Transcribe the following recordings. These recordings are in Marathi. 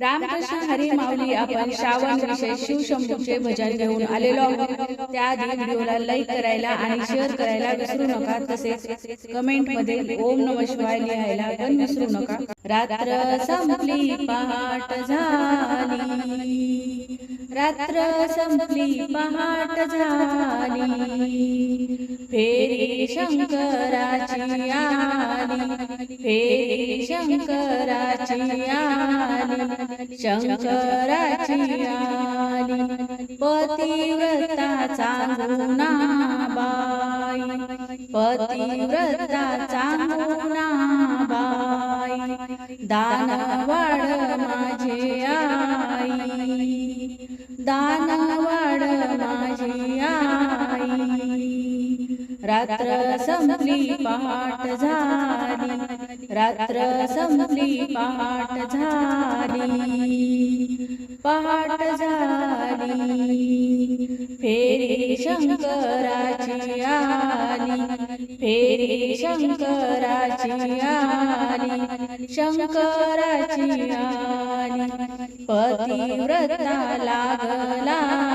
रामकृष्ण हरी माऊली आपण श्रावण विषय शिवशंभूचे भजन घेऊन आलेलो आहोत. त्याआधी व्हिडिओला लाईक करायला आणि शेअर करायला विसरू नका. तसेच कमेंटमध्ये ओम नम शिवाय लिहायला पण विसरू नका. रात्र संपली पहाट झाली. रात्र संपली पहाट झाली. फेरी शंकराची फेरी शंकराची आली. शंकराची आली पतिव्रता चांगुना बाई पतिव्रता चांगुना बाई दानवाड माझे आई. दान रात्र संपली पहाट झाली. रात्र संपली पहाट झाली. पहाट झाली. फेरी शंकराची आली. फेरी शंकराची आली. शंकराची आली. पतिव्रता लागला.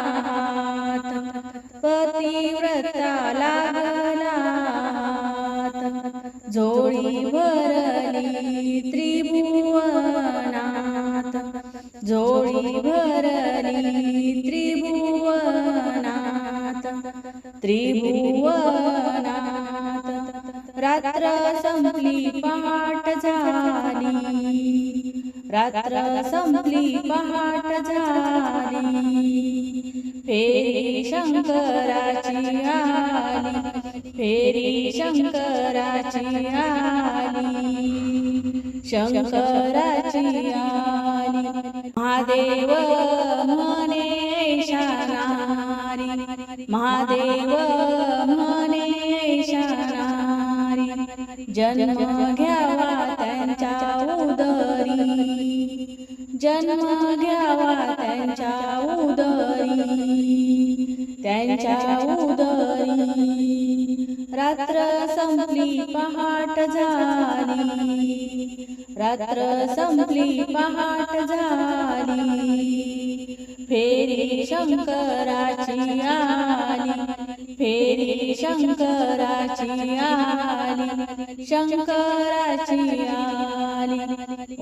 हात जोडी भरली त्रिभुवनात जोडी भरली त्रिभुवनात त्रिभुवनात। रात्र संपली पहाट झाली। रात्र संपली पहाट झाली। फेरी शंकराची आली फेरी शंकराची आली शंकराची आली. महादेव म्हणे शानारी महादेव म्हणे शानारी जन्म घ्यावा त्यांच्या उदर जन्म घ्यावा त्यांच्या उदरी त्यांच्या उदरी रात्र संपली पहाट झाली रात्र संपली पहाट झाली फेरी शंकराची आली फेरी शंकराची आली शंकराची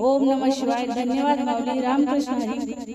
ओम नम शिवाय. धन्यवाद माऊली. रामकृष्ण हरी.